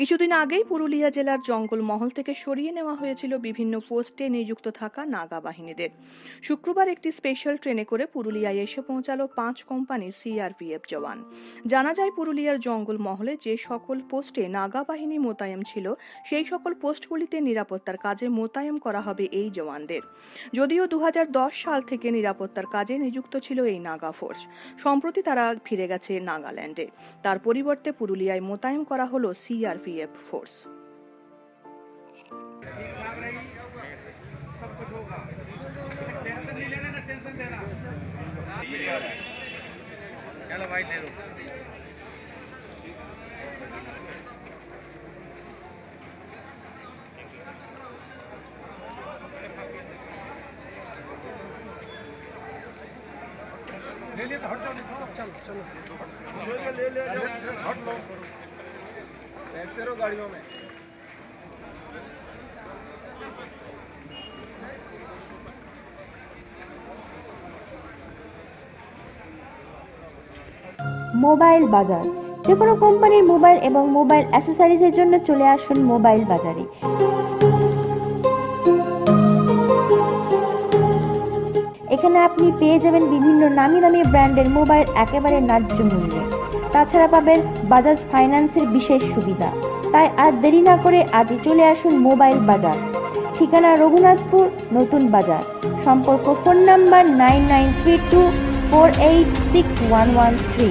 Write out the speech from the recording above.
কিছুদিন আগেই পুরুলিয়া জেলার জঙ্গল মহল থেকে সরিয়ে নেওয়া হয়েছিল বিভিন্ন পোস্টে নিযুক্ত থাকা নাগা বাহিনীদের। শুক্রবার একটি স্পেশাল ট্রেনে করে পুরুলিয়ায় এসে পৌঁছালো পাঁচ কোম্পানির সিআরপিএফ জওয়ান। জানা যায়, পুরুলিয়ার জঙ্গল মহলে যে সকল পোস্টে নাগা বাহিনী মোতায়েন ছিল, সেই সকল পোস্টগুলিতে নিরাপত্তার কাজে মোতায়েন করা হবে এই জওয়ানদের। যদিও দু হাজার দশ সাল থেকে নিরাপত্তার কাজে নিযুক্ত ছিল এই নাগা ফোর্স। সম্প্রতি তারা ফিরে গেছে নাগাল্যান্ডে। তার পরিবর্তে পুরুলিয়ায় মোতায়েন করা হলো সিআরপিএফ। सीआरपीएफ फोर्स ले ले। तो हट जाओ चलो चलो। ले ले हट जाओ बैठते रहो गाड़ियों में মোবাইল বাজার যে কোনো কোম্পানির মোবাইল এবং মোবাইল অ্যাসেসরিজের জন্য চলে আসুন মোবাইল বাজারে এখানে আপনি পেয়ে যাবেন বিভিন্ন নামি দামি ব্র্যান্ডের মোবাইল একেবারে ন্যায্য মূল্যে তাছাড়া পাবেন বাজাজ ফাইন্যান্সের বিশেষ সুবিধা। তাই আর দেরি না করে আজই চলে আসুন মোবাইল বাজার। ঠিকানা রঘুনাথপুর, নতুন বাজার। সম্পর্ক phone number nine nine three two four eight six one one three.